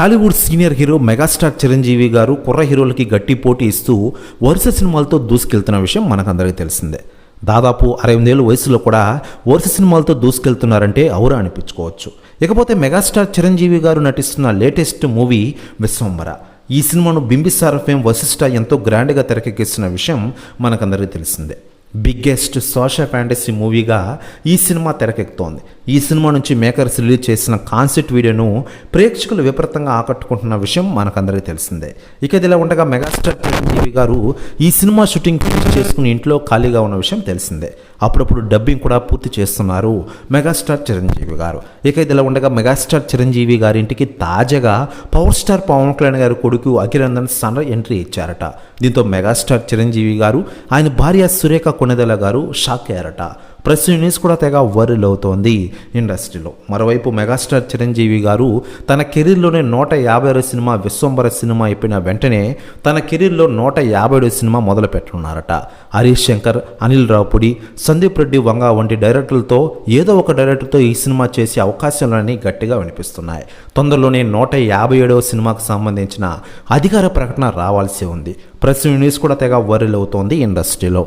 Tollywood senior hero megastar Chiranjeevi garu కుర్ర హీరోలకి గట్టి పోటీ ఇస్తూ వరుస సినిమాలతో దూసుకెళ్తున్న విషయం మనకందరికీ తెలిసిందే. దాదాపు అరవై ఎనిమిదేళ్ళ వయసులో కూడా వరుస సినిమాలతో దూసుకెళ్తున్నారంటే ఔరా అనిపించుకోవచ్చు. ఇకపోతే మెగాస్టార్ చిరంజీవి గారు నటిస్తున్న లేటెస్ట్ మూవీ విశ్వంబర ఈ సినిమాను బింబిసార ఫేమ్ వశిష్ఠ ఎంతో గ్రాండ్గా తెరకెక్కిస్తున్న విషయం మనకందరికీ తెలిసిందే. బిగ్గెస్ట్ సోషల్ ఫ్యాంటసీ మూవీగా ఈ సినిమా తెరకెక్కుతోంది. ఈ సినిమా నుంచి మేకర్స్ రిలీజ్ చేసిన కాన్సెప్ట్ వీడియోను ప్రేక్షకులు విపరీతంగా ఆకట్టుకుంటున్న విషయం మనకందరికీ తెలిసిందే. ఇక ఇదిలా ఉండగా మెగాస్టార్ చిరంజీవి గారు ఈ సినిమా షూటింగ్ పూర్తి చేసుకుని ఇంట్లో ఖాళీగా ఉన్న విషయం తెలిసిందే. అప్పుడప్పుడు డబ్బింగ్ కూడా పూర్తి చేస్తున్నారు మెగాస్టార్ చిరంజీవి గారు. ఇక ఇదిలా ఉండగా మెగాస్టార్ చిరంజీవి గారి ఇంటికి తాజాగా పవర్ స్టార్ పవన్ కళ్యాణ్ గారి కొడుకు అఖిలందన్ సన్ ఎంట్రీ ఇచ్చారట. దీంతో మెగాస్టార్ చిరంజీవి గారు ఆయన భార్య సురేఖ కొనెదల గారు షాక్ అయ్యారట ప్రెస్ న్యూస్ కూడా తెగ వైరల్ అవుతోంది ఇండస్ట్రీలో. మరోవైపు మెగాస్టార్ చిరంజీవి గారు తన కెరీర్లోనే నూట యాభై సినిమా విశ్వంబర సినిమా అయిపోయిన వెంటనే తన కెరీర్లో నూట యాభై సినిమా మొదలు పెట్టనున్నారట హరీష్ శంకర్ అనిల్ రావుపుడి సందీప్ రెడ్డి వంగ వంటి డైరెక్టర్లతో ఏదో ఒక డైరెక్టర్తో ఈ సినిమా చేసే అవకాశాలని గట్టిగా వినిపిస్తున్నాయి. తొందరలోనే నూట యాభై ఏడవ సినిమాకు సంబంధించిన అధికార ప్రకటన రావాల్సి ఉంది. ప్రెస్ న్యూస్ కూడా తెగ వైరల్ అవుతోంది ఇండస్ట్రీలో.